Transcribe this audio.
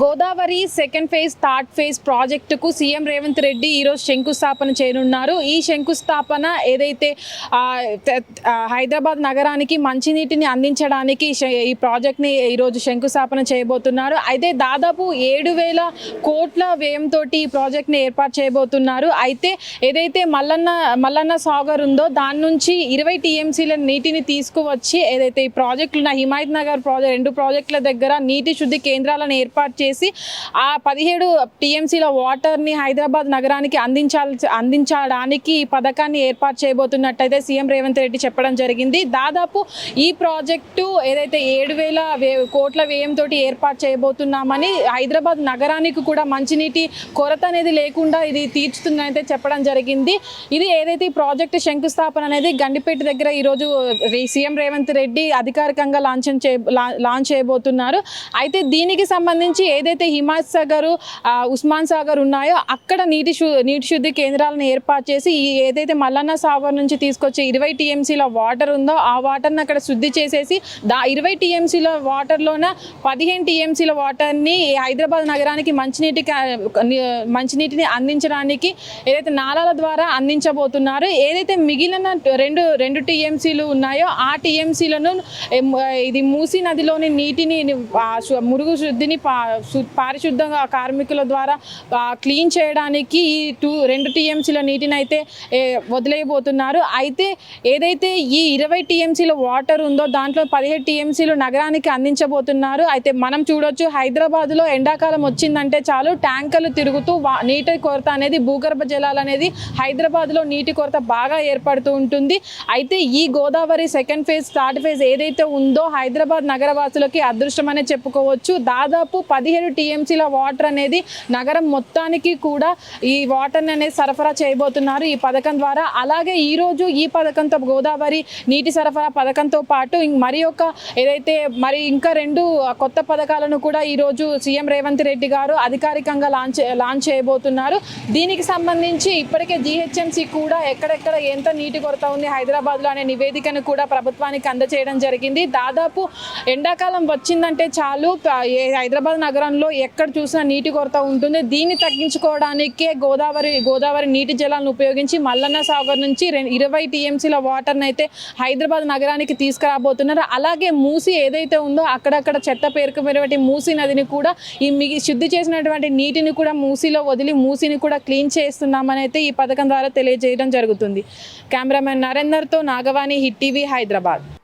Godavari second phase third phase ప్రాజెక్టుకు CM Revanth Reddy ఈరోజు శంకుస్థాపన చేయనున్నారు. ఈ శంకుస్థాపన ఏదైతే హైదరాబాద్ నగరానికి మంచినీటిని అందించడానికి ఈ శ- ఈ ప్రాజెక్ట్ని ఈరోజు శంకుస్థాపన చేయబోతున్నారు. అయితే దాదాపు ఏడు వేల కోట్ల వ్యయంతో ఈ ప్రాజెక్ట్ని ఏర్పాటు చేయబోతున్నారు. అయితే ఏదైతే మల్లన్న మల్లన్న సాగర్ ఉందో దాని నుంచి ఇరవై టీఎంసీల నీటిని తీసుకువచ్చి ఏదైతే ఈ ప్రాజెక్టులు ఉన్న హిమాయత్ నగర్ ప్రాజెక్ట్ రెండు ప్రాజెక్టుల దగ్గర నీటి శుద్ధి కేంద్రాలను ఏర్పాటు చేసి ఆ పదిహేడు టీఎంసీల వాటర్ని హైదరాబాద్ నగరానికి అందించాల్సి అందించడానికి ఈ పథకాన్ని ఏర్పాటు చేయబోతున్నట్టయితే సీఎం రేవంత్ రెడ్డి చెప్పడం జరిగింది. దాదాపు ఈ ప్రాజెక్టు ఏదైతే ఏడు వేల వే- కోట్ల వ్యయంతో ఏర్పాటు చేయబోతున్నామని హైదరాబాద్ నగరానికి కూడా మంచినీటి కొరత అనేది లేకుండా ఇది తీర్చుతుందనైతే చెప్పడం జరిగింది. ఇది ఏదైతే ఈ ప్రాజెక్టు శంకుస్థాపన అనేది గండిపేట దగ్గర ఈరోజు సీఎం రేవంత్ రెడ్డి అధికారికంగా లాంచ్ చే లా- లాంచ్ చేయబోతున్నారు. అయితే దీనికి సంబంధించి ఏదైతే హిమాయత్ సాగర్ ఉస్మాన్ సాగర్ ఉన్నాయో అక్కడ నీటి శు నీటి శుద్ధి కేంద్రాలను ఏర్పాటు చేసి ఈ ఏదైతే మల్లన్న సాగర్ నుంచి తీసుకొచ్చే ఇరవై టీఎంసీల వాటర్ ఉందో ఆ వాటర్ని అక్కడ శుద్ధి చేసేసి దా ఇరవై టీఎంసీల వాటర్లోన పదిహేను టీఎంసీల వాటర్ని హైదరాబాద్ నగరానికి మంచినీటి మంచినీటిని అందించడానికి ఏదైతే నాలాల ద్వారా అందించబోతున్నారు ఏదైతే మిగిలిన రెండు రెండు టీఎంసీలు ఉన్నాయో ఆ టీఎంసీలను ఇది మూసీ నదిలోని నీటిని మురుగు శుద్ధిని పా పారిశుద్ధంగా కార్మికుల ద్వారా క్లీన్ చేయడానికి ఈ టూ రెండు టీఎంసీల నీటిని అయితే ఏ, వదిలేయబోతున్నారు. అయితే ఏదైతే ఈ ఇరవై టీఎంసీల వాటర్ ఉందో దాంట్లో పదిహేడు టీఎంసీలు నగరానికి అందించబోతున్నారు. అయితే మనం చూడొచ్చు హైదరాబాద్లో ఎండాకాలం వచ్చిందంటే చాలు ట్యాంకర్లు తిరుగుతూ నీటి కొరత అనేది భూగర్భ జలాలు అనేది హైదరాబాద్లో నీటి కొరత బాగా ఏర్పడుతూ ఉంటుంది. అయితే ఈ Godavari second phase third phase ఏదైతే ఉందో హైదరాబాద్ నగరవాసులకి అదృష్టం అనే చెప్పుకోవచ్చు. దాదాపు పది పదిహేడు టీఎంసీల వాటర్ అనేది నగరం మొత్తానికి కూడా ఈ వాటర్ అనేది సరఫరా చేయబోతున్నారు ఈ పథకం ద్వారా. అలాగే ఈ రోజు ఈ పథకంతో గోదావరి నీటి సరఫరా పథకంతో పాటు మరి ఒక ఏదైతే మరి ఇంకా రెండు కొత్త పథకాలను కూడా ఈరోజు సీఎం రేవంత్ రెడ్డి గారు అధికారికంగా లాంచ్ లాంచ్ చేయబోతున్నారు. దీనికి సంబంధించి ఇప్పటికే జీహెచ్ఎంసీ కూడా ఎక్కడెక్కడ ఎంత నీటి కొరత ఉంది హైదరాబాద్లో అనే నివేదికను కూడా ప్రభుత్వానికి అందజేయడం జరిగింది. దాదాపు ఎండాకాలం వచ్చిందంటే చాలు హైదరాబాద్ నగరం నగరంలో ఎక్కడ చూసినా నీటి కొరత ఉంటుంది. దీన్ని తగ్గించుకోవడానికే గోదావరి గోదావరి నీటి జలాలను ఉపయోగించి మల్లన్న సాగర్ నుంచి రె ఇరవై టీఎంసీల వాటర్ని అయితే హైదరాబాద్ నగరానికి తీసుకురాబోతున్నారు. అలాగే మూసి ఏదైతే ఉందో అక్కడక్కడ చెత్త పేరుకుపోయినటువంటి మూసి నదిని కూడా ఈ మిగి శుద్ధి చేసినటువంటి నీటిని కూడా మూసిలో వదిలి మూసిని కూడా క్లీన్ చేస్తున్నామని అయితే ఈ పథకం ద్వారా తెలియజేయడం జరుగుతుంది. Cameraman నరేందర్తో Nagavani hit TV Hyderabad.